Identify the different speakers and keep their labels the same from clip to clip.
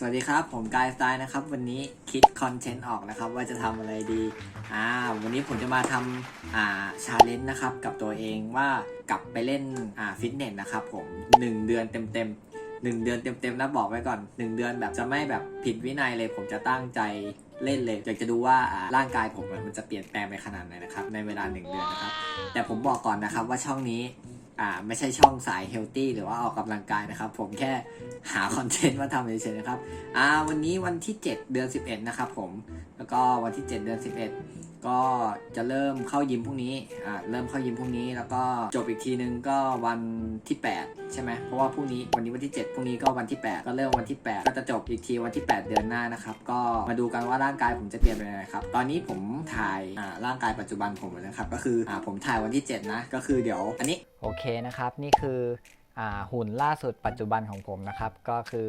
Speaker 1: สวัสดีครับ ผมกายสไตล์นะครับ วันนี้คิดคอนเทนต์ออกนะครับว่าจะทำอะไรดีอ่าวันนี้ผมจะมาทำอ่าชาเลนจ์นะครับกับตัวเองว่ากลับไปเล่นอ่าฟิตเนสนะครับผม 1 เดือนเต็มๆ1เดือนเต็มๆนะบอกไว้ก่อน 1 เดือนแบบจะไม่แบบผิดวินัยเลย ผมจะตั้งใจเล่นเลยอยากจะดูว่าอ่าร่างกายผมมันจะเปลี่ยนแปลงไปขนาดไหนนะครับในเวลา 1 เดือนนะครับแต่ผมบอกก่อนนะครับว่าช่องนี้ อ่าไม่ใช่ช่องสายเฮลตี้หรือว่าออกกำลังกายนะครับ ผมแค่หาคอนเทนต์มาทำเฉยๆนะครับอ่าวันนี้วันที่ 7 เดือน 11 นะครับผมแล้วก็วันที่ 7 เดือน 11ก็จะเริ่มเข้ายิมพรุ่งนี้อ่าเริ่มเข้ายิมพรุ่งนี้ แล้วก็จบอีกทีนึงก็วันที่ 8 ใช่ไหมเพราะว่าพรุ่งนี้วันนี้วันที่ 7พรุ่งนี้ก็วันที่ 8 ก็เริ่มวันที่ 8 ก็จะจบอีกทีวันที่ 8 เดือนหน้านะครับ ก็มาดูกันว่าร่างกายผมจะเปลี่ยนไปยังไงครับ ตอนนี้ผมถ่ายอ่าร่างกายปัจจุบันผมนะครับ ก็คืออ่าผมถ่ายวันที่ 7 นะ ก็คือเดี๋ยวอันนี้
Speaker 2: โอเคนะครับ นี่คืออาหุ่นล่าสุดปัจจุบันของผมนะครับ ก็คือ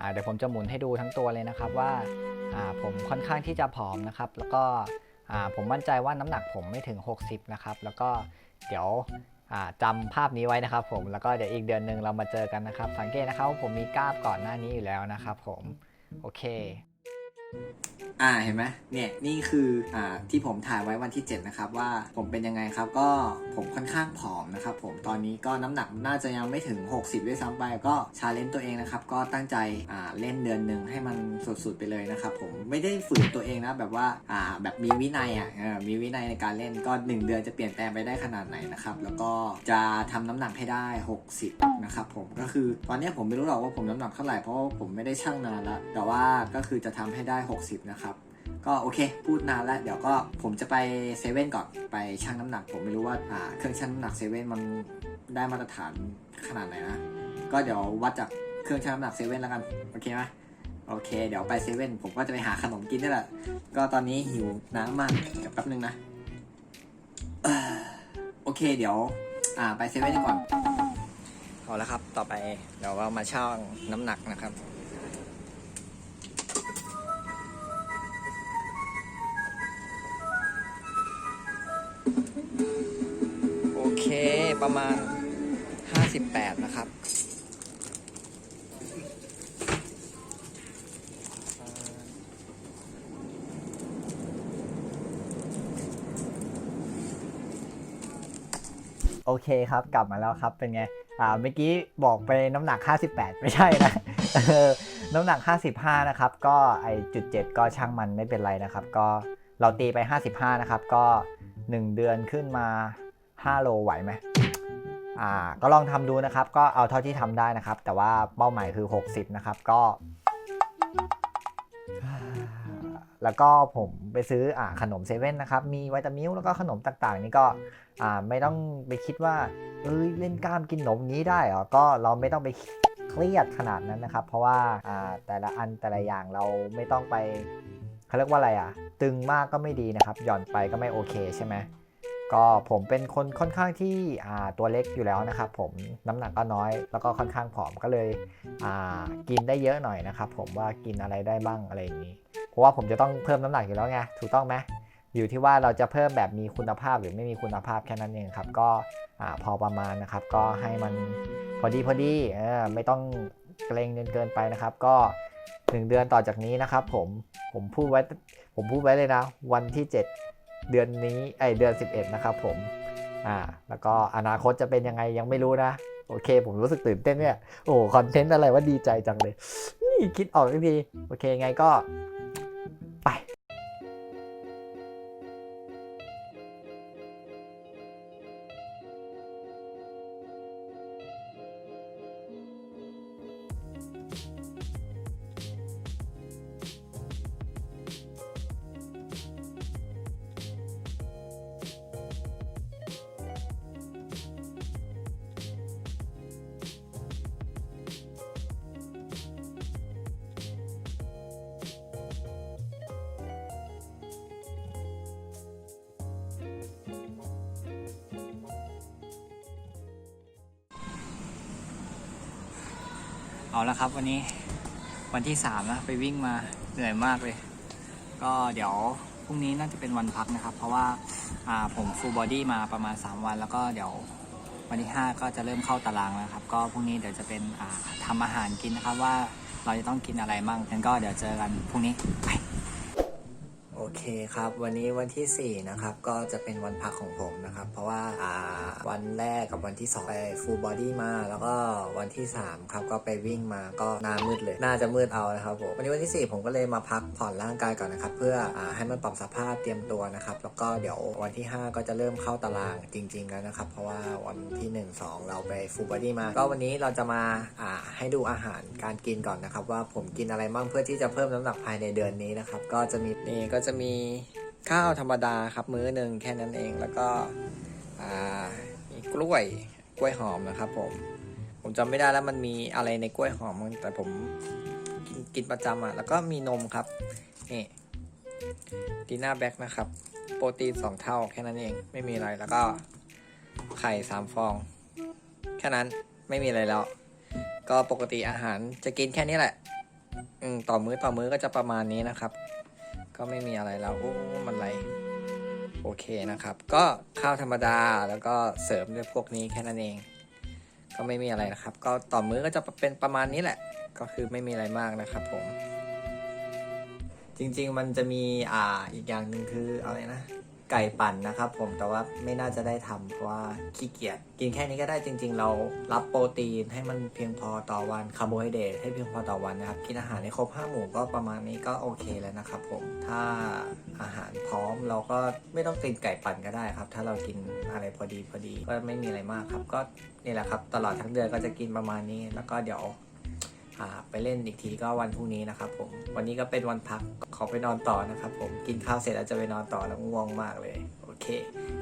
Speaker 2: อาเดี๋ยวผมจะหมุนให้ดูทั้งตัวเลยนะครับว่าผมค่อนข้างที่จะผอมนะครับ แล้วก็ ผมมั่นใจว่าน้ำหนักผมไม่ถึง 60 นะครับ แล้วก็เดี๋ยวอ่าจำภาพนี้ไว้นะครับ ผมแล้วก็เดี๋ยวอีกเดือนหนึ่งเรามาเจอกันนะครับ สังเกตนะครับว่าผมมีกล้าบก่อนหน้านี้อยู่แล้วนะครับ ผมโอเค
Speaker 1: อ่าเห็นไหมเนี่ยนี่คืออ่าที่ผมถ่ายไว้วันที่ 7 นะครับ ว่าผมเป็นยังไงครับ ก็ผมค่อนข้างผอมนะครับ ผมตอนนี้ก็น้ำหนักน่าจะยังไม่ถึง 60 ด้วยซ้ำไปก็ชาเลนจ์ตัวเองนะครับ ก็ตั้งใจอ่าเล่นเดือนหนึ่งให้มันสุดๆไปเลยนะครับ ผมไม่ได้ฝืนตัวเองนะแบบว่าอ่าแบบมีวินัยอะมีวินัยในการเล่นก็ 1 เดือนจะเปลี่ยนแปลงไปได้ขนาดไหนนะครับแล้วก็จะทำน้ำหนักให้ได้ 60 นะครับผมก็คือตอนนี้ผมไม่รู้หรอกว่าผมน้ำหนักเท่าไหร่เพราะว่าผมไม่ได้ชั่งนานละแต่ว่าก็คือจะทำให้ได้60 นะครับ ก็โอเค พูดนานแล้ว เดี๋ยวก็ผมจะไปเซเว่นก่อนไปชั่งน้ำหนัก ผมไม่รู้ว่าอ่าเครื่องชั่งน้ำหนักเซเว่นมันได้มาตรฐานขนาดไหนนะก็เดี๋ยววัดจากเครื่องชั่งน้ำหนักเซเว่นแล้วกันโอเคไหมโอเค เดี๋ยวไปเซเว่นผมก็จะไปหาขนมกินนี่แหละ ก็ตอนนี้หิวน้ำมากเดี๋ยวแป๊บนึงนะโอเค เดี๋ยวอ่าไปเซเว่นก่อนเอาละครับ ต่อไปเดี๋ยวเรามาชั่งน้ำหนักนะครับ ประมาณ 58 นะครับ โอเคครับ กลับมาแล้วครับ เป็นไง อ่า เมื่อกี้บอกไปน้ำหนัก 58 ไม่ใช่นะน้ำหนัก 55 นะครับ ก็ไอจุด7ก็ช่างมันไม่เป็นไรนะครับ ก็เราตีไป 55 นะครับ ก็ 1 เดือนขึ้นมา 5 โลไหวไหม อ่าก็ลองทำดูนะครับ ก็เอาเท่าที่ทำได้นะครับ แต่ว่าเป้าหมายคือ 60 นะครับ ก็ แล้วก็ผมไปซื้ออขนมเซเว่นนะครับ มีวิตามิลแล้วก็ขนมต่างๆ นี่ก็ไม่ต้องไปคิดว่าเอ้ยเล่นกล้ามกินขนมนี้ได้เหรอก็เราไม่ต้องไปเครียดขนาดนั้นนะครับ เพราะว่าอ่าแต่ละอันแต่ละอย่างเราไม่ต้องไปเขาเรียกว่าอะไรอะ ตึงมากก็ไม่ดีนะครับ หย่อนไปก็ไม่โอเคใช่ไหม ก็ผมเป็นคนค่อนข้างที่ตัวเล็กอยู่แล้วนะครับผมน้ำหนักก็น้อย แล้วก็ค่อนข้างผอมก็เลยกินได้เยอะหน่อยนะครับผมว่ากินอะไรได้บ้างอะไรอย่างนี้ เพราะว่าผมจะต้องเพิ่มน้ำหนักอยู่แล้วไงถูกต้องไหมอยู่ที่ว่าเราจะเพิ่มแบบมีคุณภาพหรือไม่มีคุณภาพแค่นั้นเองครับก็พอประมาณนะครับ ก็ให้มันพอดีพอดีออไม่ต้องเกรงจนเกินไปนะครับ ก็ 1 เดือนต่อจากนี้นะครับ ผมผมพูดไว้ผมพูดไว้เลยนะ วันที่ 7 เดือนนี้ไอเดือน 11 นะครับผมอ่าแล้วก็อนาคตจะเป็นยังไงยังไม่รู้นะ โอเค ผมรู้สึกตื่นเต้นเนี่ย โอ้คอนเทนต์อะไรว่าดีใจจังเลย นี่คิดออกทีโอเคไงก็ เอาละครับวันนี้วันที่3นะไปวิ่งมาเหนื่อยมากเลย ก็เดี๋ยวพรุ่งนี้น่าจะเป็นวันพักนะครับ เพราะว่าอ่าผมฟูลบอดี้มาประมาณ 3 วัน แล้วก็เดี๋ยววันที่ 5 ก็จะเริ่มเข้าตารางแล้วครับ ก็พรุ่งนี้เดี๋ยวจะเป็นทำทำอาหารกินนะครับว่า
Speaker 2: เราจะต้องกินอะไรบ้างงั้นก็เดี๋ยวเจอกันพรุ่งนี้ไป
Speaker 1: เคครับ วันนี้วันที่ 4 นะครับ ก็จะเป็นวันพักของผมนะครับ เพราะว่าอ่าวันแรกกับวันที่ 2 ไปฟูลบอดี้มา แล้วก็วันที่ 3 ครับ ก็ไปวิ่งมาก็หน้ามืดเลย น่าจะมืดเอานะครับผม วันนี้วันที่ 4 ผมก็เลยมาพักผ่อนร่างกายก่อนนะครับ เพื่ออให้มันปรับสภาพเตรียมตัวนะครับ แล้วก็เดี๋ยววันที่ 5 ก็จะเริ่มเข้าตารางจริงๆแล้วนะครับ เพราะว่าวันที่ 1 2 เราไปฟูลบอดี้มา ก็วันนี้เราจะมาอ่าให้ดูอาหารการกินก่อนนะครับ ว่าผมกินอะไรบ้างเพื่อที่จะเพิ่มน้ำหนักภายในเดือนนี้นะครับ ก็จะมีนี่ก็จะมีข้าวธรรมดาครับมื้อหนึ่งแค่นั้นเองแล้วก็มีกล้วยกล้วยหอมนะครับผมผมจำไม่ได้แล้วมันมีอะไรในกล้วยหอมมึงแต่ผมกินกินประจำอะแล้วก็มีนมครับนี่ดีน่าแบ็กนะครับ โปรตีน2เท่าแค่นั้นเองไม่มีอะไรแล้วก็ไข่3ฟอง แค่นั้นไม่มีอะไรแล้ว ก็ปกติอาหารจะกินแค่นี้แหละ อืมต่อมื้อต่อมื้อก็จะประมาณนี้นะครับ ก็ไม่มีอะไรแล้วโอ้มันไรโอเคนะครับ ก็ข้าวธรรมดาแล้วก็เสริมด้วยพวกนี้แค่นั้นเอง ก็ไม่มีอะไรนะครับ ก็ต่อมื้อก็จะเป็นประมาณนี้แหละ ก็คือไม่มีอะไรมากนะครับผม จริงๆมันจะมีอ่าอีกอย่างหนึ่งคืออะไรนะ ไก่ปั่นนะครับผมแต่ว่าไม่น่าจะได้ทำเพราะว่าขี้เกียจกินแค่นี้ก็ได้จริง ๆ เรารับโปรตีนให้มันเพียงพอต่อวันคาร์โบไฮเดรตให้เพียงพอต่อวันนะครับกินอาหารในครบห้าหมู่ก็ประมาณนี้ก็โอเคแล้วนะครับผมถ้าอาหารพร้อมเราก็ไม่ต้องกินไก่ปั่นก็ได้ครับ ถ้าเรากินอะไรพอดีพอดีก็ไม่มีอะไรมากครับ ก็นี่แหละครับ ตลอดทั้งเดือนก็จะกินประมาณนี้แล้วก็เดี๋ยว ไปเล่นอีกทีก็วันพรุ่งนี้นะครับผม วันนี้ก็เป็นวันพักขอไปนอนต่อนะครับผม กินข้าวเสร็จแล้วจะไปนอนต่อแล้วง่วงมากเลย โอเค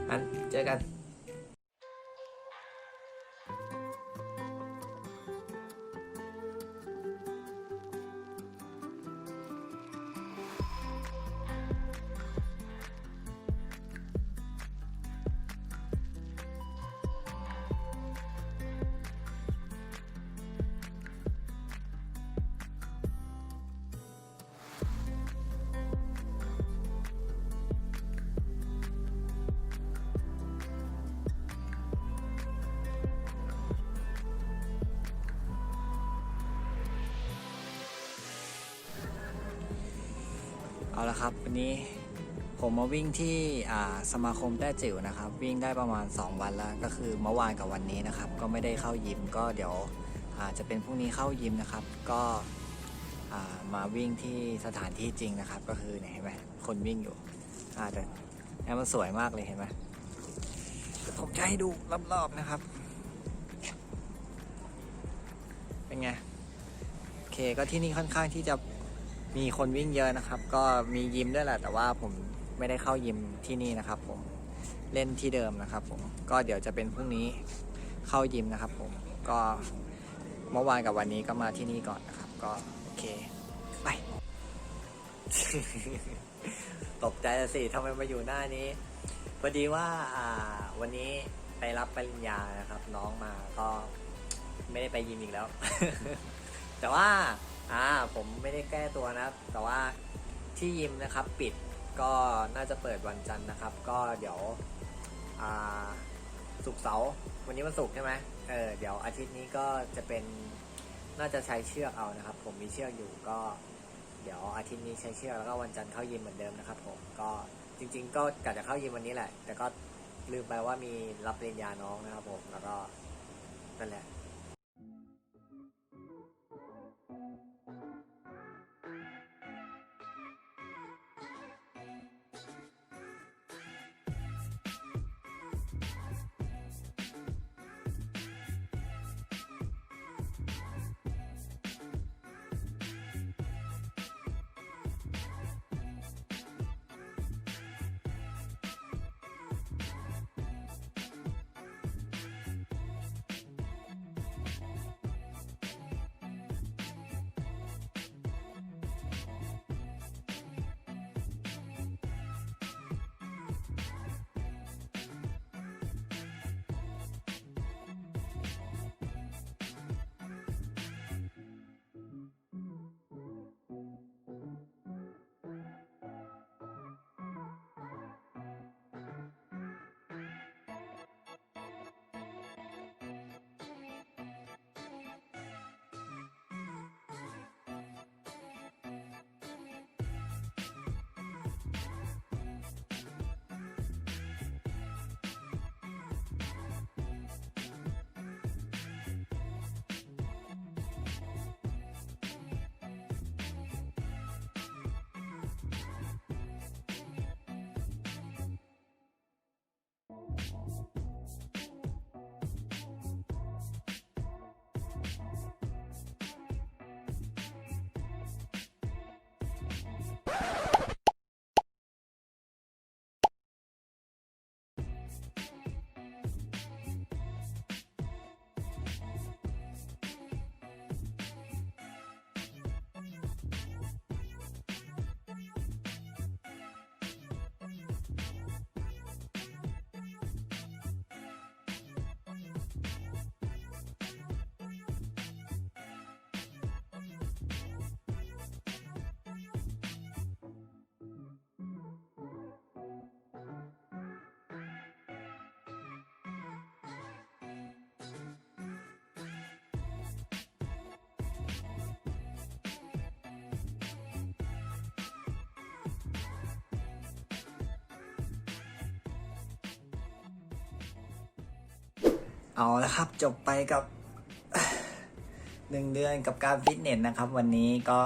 Speaker 1: งั้นเจอกัน ละครับ วันนี้ผมมาวิ่งที่สมาคมแต้จิ๋วนะครับ วิ่งได้ประมาณ 2 วันแล้ว ก็คือเมื่อวานกับวันนี้นะครับ ก็ไม่ได้เข้ายิมก็เดี๋ยวจะเป็นพรุ่งนี้เข้ายิมนะครับ ก็มาวิ่งที่สถานที่จริงนะครับ ก็คือเนี่ยเห็นไหมคนวิ่งอยู่อาแต่เนี่มันสวยมากเลยเห็นไหมผมจะให้ดูรอบๆนะครับ เป็นไงโอเคก็ที่นี่ค่อนข้างที่จะ มีคนวิ่งเยอะนะครับ ก็มียิมด้วยแหละ แต่ว่าผมไม่ได้เข้ายิมที่นี่นะครับ ผมเล่นที่เดิมนะครับ ผมก็เดี๋ยวจะเป็นพรุ่งนี้เข้ายิมนะครับ ผมก็เมื่อวานกับวันนี้ก็มาที่นี่ก่อนนะครับ ก็โอเคไป ตกใจอะสิทำไมมาอยู่หน้านี้พอดีว่าอ่า วันนี้ไปรับปริญญานะครับ น้องมาก็ไม่ได้ไปยิมอีกแล้ว แต่ว่า อ่าผมไม่ได้แก้ตัวนะครับ แต่ว่าที่ยิมนะครับปิดก็น่าจะเปิดวันจันทร์นะครับ ก็เดี๋ยวอ่าศุกเสาร์วันนี้วันศุกร์ใช่ไหมเออเดี๋ยวอาทิตย์นี้ก็จะเป็นน่าจะใช้เชือกเอานะครับ ผมมีเชือกอยู่ก็ เดี๋ยวอาทิตย์นี้ใช้เชือกแล้วก็วันจันทร์เข้ายิมเหมือนเดิมนะครับ ผมก็จริง ๆ ก็กะจะเข้ายิมวันนี้แหละ แต่ก็ลืมไปว่ามีรับปริญญาน้องนะครับ ผมแล้วก็นั่นแหละ Woo! เอาละครับจบไปกับหนึ่งเดือนกับการฟิตเนสนะครับ วันนี้ก็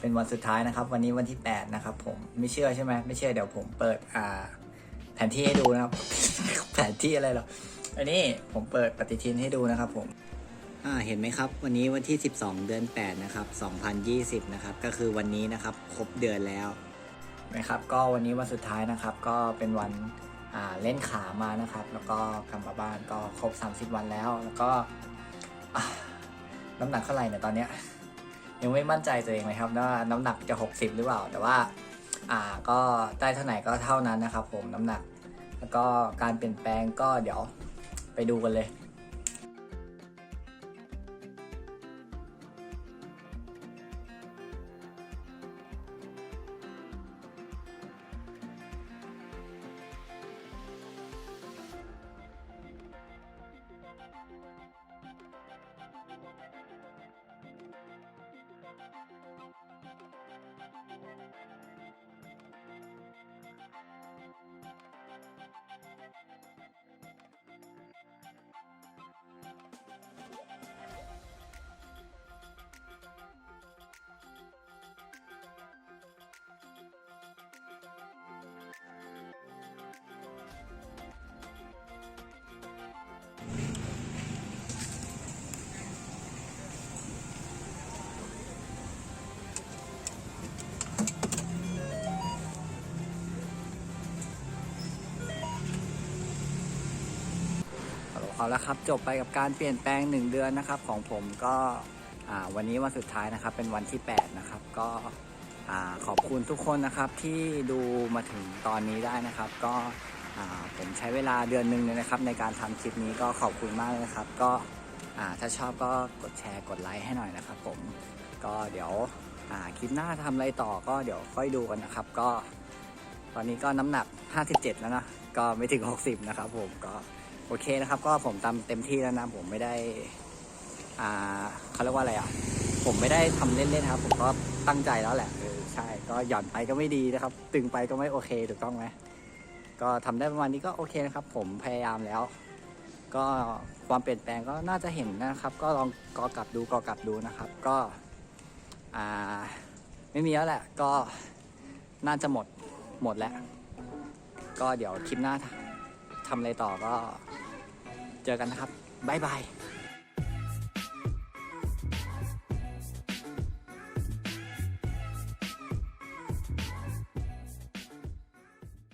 Speaker 1: เป็นวันสุดท้ายนะครับ วันนี้วันที่ 8 นะครับ ผมไม่เชื่อใช่ไหมไม่เชื่อเดี๋ยวผมเปิดอ่าแผนที่ให้ดูนะครับ แผนที่อะไรหรออันนี้ผมเปิดปฏิทินให้ดูนะครับ ผมอ่าเห็นไหมครับ วันนี้วันที่ 12 เดือน 8 นะครับ 2020 นะครับ ก็คือวันนี้นะครับครบเดือนแล้วนะครับ ก็วันนี้วันสุดท้ายนะครับ ก็เป็นวันอ่า เล่นขามานะครับ แล้วก็กลับมาบ้านก็ครบ 30 วันแล้ว แล้วก็น้ำหนักเท่าไหร่เนี่ยตอนเนี้ยยังไม่มั่นใจตัวเองเลยครับว่าน้ำหนักจะ 60 หรือเปล่า แต่ว่าอ่าก็ได้เท่าไหร่ก็เท่านั้นนะครับ ผมน้ำหนัก แล้วก็การเปลี่ยนแปลงก็เดี๋ยวไปดูกันเลย เอาละครับจบไปกับการเปลี่ยนแปลง 1 เดือนนะครับ ของผมก็วันนี้วันสุดท้ายนะครับเป็นวันที่ 8 นะครับ ก็ขอบคุณทุกคนนะครับที่ดูมาถึงตอนนี้ได้นะครับ ก็ผมใช้เวลาเดือนหนึ่งเลยนะครับ ในการทำคลิปนี้ก็ขอบคุณมากเลยนะครับ ก็ถ้าชอบก็กดแชร์กดไลค์ให้หน่อยนะครับ ผมก็เดี๋ยวคลิปหน้าทำอะไรต่อก็เดี๋ยวค่อยดูกันนะครับ ก็ ตอนนี้ก็น้ำหนัก 57 แล้วนะก็ไม่ถึง 60 นะครับ ผมก็ โอเคนะครับ ก็ผมทำเต็มที่แล้วนะผมไม่ได้ อ่าเขาเรียกว่าอะไรอะ ผมไม่ได้ทำเล่นๆครับ ผมก็ตั้งใจแล้วแหละเออใช่ ก็หย่อนไปก็ไม่ดีนะครับ ตึงไปก็ไม่โอเคถูกต้องไหมก็ทำได้ประมาณนี้ก็โอเคนะครับ ผมพยายามแล้ว ก็ความเปลี่ยนแปลงก็น่าจะเห็นนะครับ ก็ลองกอกลับดูกอกลับดูนะครับ ก็อ่าไม่มีแล้วแหละ ก็น่าจะหมดหมดแล้ว ก็เดี๋ยวคลิปหน้า ทำอะไรต่อก็ เจอกันนะครับ บ๊ายบาย